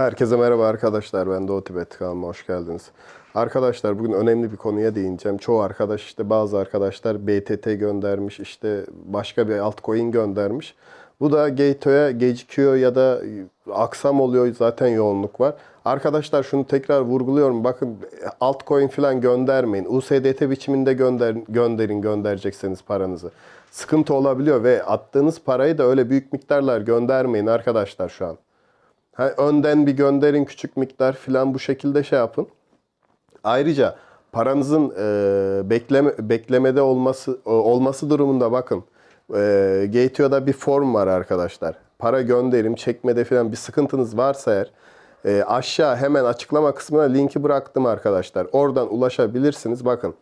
Herkese merhaba arkadaşlar. Ben Doğu Tibet kanalıma hoş geldiniz. Arkadaşlar bugün önemli bir konuya değineceğim. Çoğu arkadaş işte bazı arkadaşlar BTT göndermiş işte başka bir altcoin göndermiş. Bu da Gateway'e gecikiyor ya da aksam oluyor zaten yoğunluk var. Arkadaşlar şunu tekrar vurguluyorum. Bakın altcoin falan göndermeyin. USDT biçiminde gönder, gönderin gönderecekseniz paranızı. Sıkıntı olabiliyor ve attığınız parayı da öyle büyük miktarlar göndermeyin arkadaşlar şu an. Ha, önden bir gönderin küçük miktar filan bu şekilde şey yapın. Ayrıca paranızın e, bekleme, beklemede olması e, olması durumunda bakın. E, Gateo'da bir form var arkadaşlar. Para gönderim, çekmede filan bir sıkıntınız varsa eğer e, aşağı hemen açıklama kısmına linki bıraktım arkadaşlar. Oradan ulaşabilirsiniz. Bakın.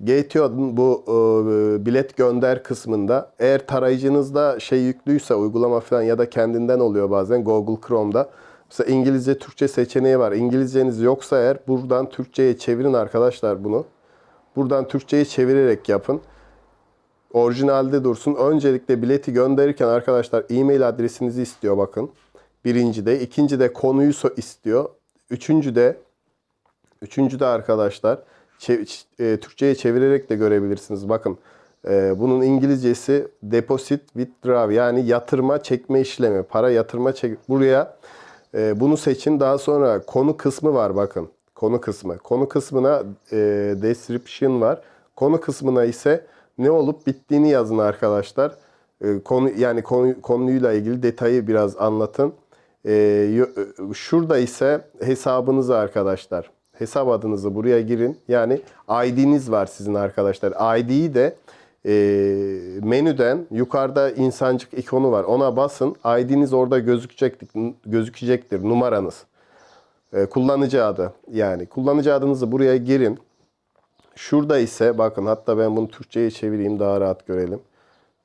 Gateo'nun bu e, bilet gönder kısmında eğer tarayıcınızda şey yüklüyse uygulama falan ya da kendinden oluyor bazen Google Chrome'da. Mesela İngilizce, Türkçe seçeneği var. İngilizceniz yoksa eğer buradan Türkçe'ye çevirin arkadaşlar bunu. Buradan Türkçe'yi çevirerek yapın. Orijinalde dursun. Öncelikle bileti gönderirken arkadaşlar e-mail adresinizi istiyor bakın. Birinci de. ikinci de konuyu istiyor. Üçüncü de Üçüncü de arkadaşlar e, Türkçe'ye çevirerek de görebilirsiniz. Bakın e, bunun İngilizcesi deposit withdraw yani yatırma çekme işlemi. Para yatırma çek buraya e, bunu seçin. Daha sonra konu kısmı var bakın. Konu kısmı. Konu kısmına description var. Konu kısmına ise ne olup bittiğini yazın arkadaşlar. Konu yani konu, konuyla ilgili detayı biraz anlatın. Şurada ise hesabınızı arkadaşlar. Hesap adınızı buraya girin. Yani ID'niz var sizin arkadaşlar. ID'yi de e, menüden yukarıda insancık ikonu var. Ona basın. ID'niz orada gözükecektir, gözükecektir numaranız. E, kullanıcı adı yani. Kullanıcı adınızı buraya girin. Şurada ise bakın hatta ben bunu Türkçe'ye çevireyim daha rahat görelim.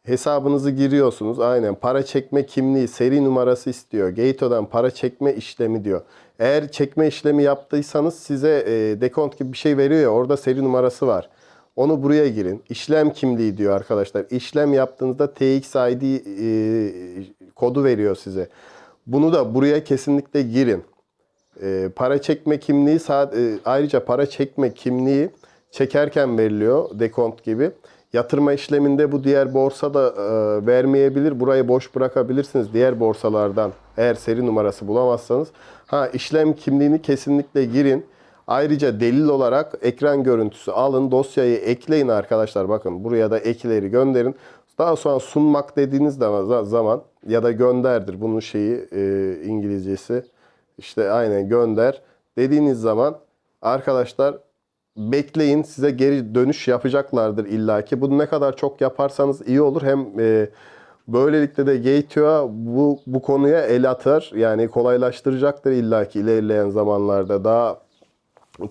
Hesabınızı giriyorsunuz. Aynen para çekme kimliği, seri numarası istiyor. Gateo'dan para çekme işlemi diyor. Eğer çekme işlemi yaptıysanız size e, dekont gibi bir şey veriyor ya orada seri numarası var. Onu buraya girin. İşlem kimliği diyor arkadaşlar. İşlem yaptığınızda TXID e, kodu veriyor size. Bunu da buraya kesinlikle girin. E, para çekme kimliği e, ayrıca para çekme kimliği çekerken veriliyor dekont gibi. Yatırma işleminde bu diğer borsada e, vermeyebilir. Burayı boş bırakabilirsiniz diğer borsalardan. Eğer seri numarası bulamazsanız. Ha işlem kimliğini kesinlikle girin. Ayrıca delil olarak ekran görüntüsü alın. Dosyayı ekleyin arkadaşlar. Bakın buraya da ekleri gönderin. Daha sonra sunmak dediğiniz zaman- ya da gönderdir. Bunun şeyi e, İngilizcesi. İşte aynen gönder dediğiniz zaman arkadaşlar bekleyin size geri dönüş yapacaklardır illaki. Bunu ne kadar çok yaparsanız iyi olur. Hem e, böylelikle de Gateway bu bu konuya el atar. Yani kolaylaştıracaktır illaki ilerleyen zamanlarda. Daha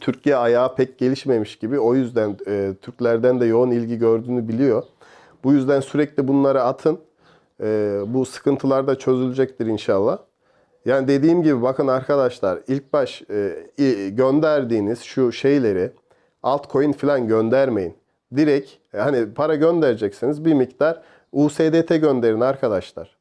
Türkiye ayağı pek gelişmemiş gibi. O yüzden e, Türklerden de yoğun ilgi gördüğünü biliyor. Bu yüzden sürekli bunları atın. E, bu sıkıntılar da çözülecektir inşallah. Yani dediğim gibi bakın arkadaşlar ilk baş e, gönderdiğiniz şu şeyleri altcoin falan göndermeyin. Direkt e, hani para gönderecekseniz bir miktar USDT gönderin arkadaşlar.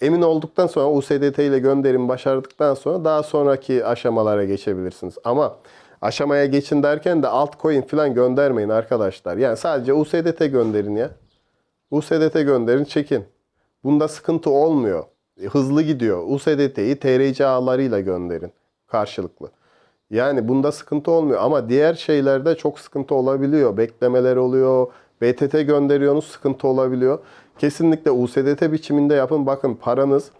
Emin olduktan sonra USDT ile gönderim başardıktan sonra daha sonraki aşamalara geçebilirsiniz. Ama aşamaya geçin derken de altcoin falan göndermeyin arkadaşlar. Yani sadece USDT gönderin ya. USDT gönderin çekin. Bunda sıkıntı olmuyor. E, Hızlı gidiyor. USDT'yi TRC ağlarıyla gönderin karşılıklı. Yani bunda sıkıntı olmuyor ama diğer şeylerde çok sıkıntı olabiliyor. Beklemeler oluyor. BTT gönderiyorsunuz sıkıntı olabiliyor. Kesinlikle USDT biçiminde yapın. Bakın paranız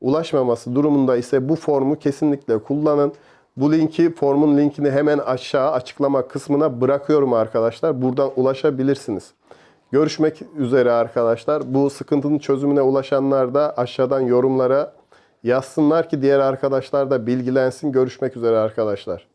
ulaşmaması durumunda ise bu formu kesinlikle kullanın. Bu linki, formun linkini hemen aşağı açıklama kısmına bırakıyorum arkadaşlar. Buradan ulaşabilirsiniz. Görüşmek üzere arkadaşlar. Bu sıkıntının çözümüne ulaşanlar da aşağıdan yorumlara yazsınlar ki diğer arkadaşlar da bilgilensin. Görüşmek üzere arkadaşlar.